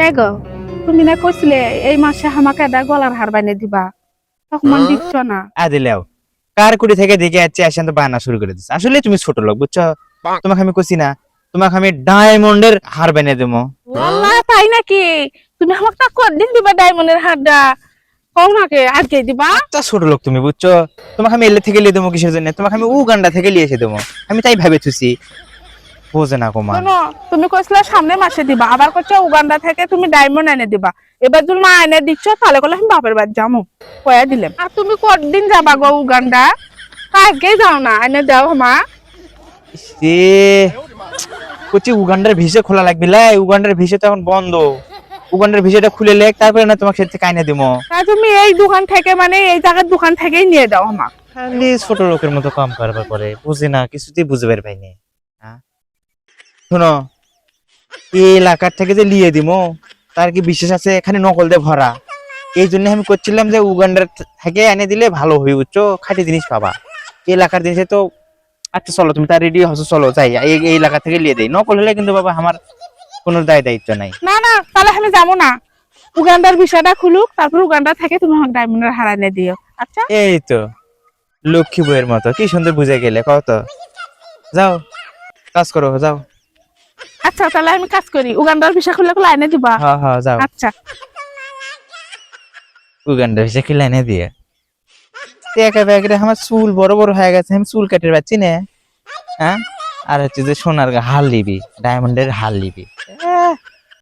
কে গো তুমি না কইছিলে এই মাসে আমাকে এটা গলার হার বানিয়ে দিবা। তখন দিচ্ছ না। আ দিলেও কার কুড়ি থেকে দেখে যাচ্ছে আসেন তো বায়না শুরু করে দিচ্ছে আসলে তুমি ছোট লোক বুঝছ তোমাকে আমি কইছি না তোমাকে আমি ডায়মন্ডের হার বানিয়ে দেবো আল্লাহ তাই নাকি? তুমি আমাকে তা কদিন দিবা ডায়মন্ডের হারটা কও নাকি আজকে দিবা? আচ্ছা ছোট লোক তুমি বুঝছ তোমাকে আমি এলে থেকে লিয়ে দেবো কিসের জন্য? তোমাকে আমি উগান্ডা থেকে লিয়ে এসে দেবো আমি তাই ভাবে থুছি বোঝে না শোনো তুমি কইছিলে সামনে মাসে দিবা আবার করছ উগান্ডা থেকে তুমি ডায়মন্ড এনে দিবা। এবার তুমি না এনে দিচ্ছ তাহলে করলে আমি বাপের বাড়ি যাব কয়া দিলাম। আর তুমি কতদিন যাবা গো উগান্ডা? আজকেই যাও না এনে দাও মা। সে কচি উগান্ডার ভিসা খোলা লাগবে লাই উগান্ডার ভিসা তো এখন বন্ধ। উগান্ডার ভিসাটা খুলে লেখ তারপরে না তোমাকে সেটা কাইনে দিবো তা তুমি এই দোকান থেকে মানে এই জায়গার দোকান থেকেই নিয়ে দাও আমার খালি ছোট লোকের মতো কাম করবার পরে বুঝি না কিছুতেই বুঝতে পাইনি। হ্যাঁ? শোনো এই এলাকার থেকে যে লিয়ে দিমো তার কি বিশেষ আছে? এখানে নকল দিয়ে ভরা। এই জন্য আমি করছিলাম যে উগান্ডার থেকে এনে দিলে ভালো হয়ে বুঝছ? খাঁটি জিনিস পাবা। এই এলাকার জিনিসে তো আচ্ছা চলো তুমি তার রেডি হসো চলো যাই। এই এই এলাকা থেকে লিয়ে দেই। নকল হলে কিন্তু বাবা আমার কোনো দায় দায়িত্ব নাই। না না তাহলে আমি যাব না। উগান্ডার বিষয়টা খুলুক তারপর উগান্ডা থেকে তুমি আমাকে ডায়মন্ডের হার এনে দিও। আচ্ছা? এই তো লক্ষ্মী বইয়ের মতো। কি সুন্দর বুঝে গেলে কত যাও কাজ করো যাও। আচ্ছা তাহলে আমি কাজ করি। উগান্ডার ভিসা খুলে খুলে এনে দিবা। হ্যাঁ হ্যাঁ যাও। আচ্ছা। উগান্ডার ভিসা কি লাইনে দিয়ে। একা ব্যাগরে আমার চুল বড় বড় হয়ে গেছে আমি চুল কেটে পাচ্ছি না। হ্যাঁ? আর হচ্ছে যে সোনার হাল নিবি ডায়মন্ডের হাল নিবি।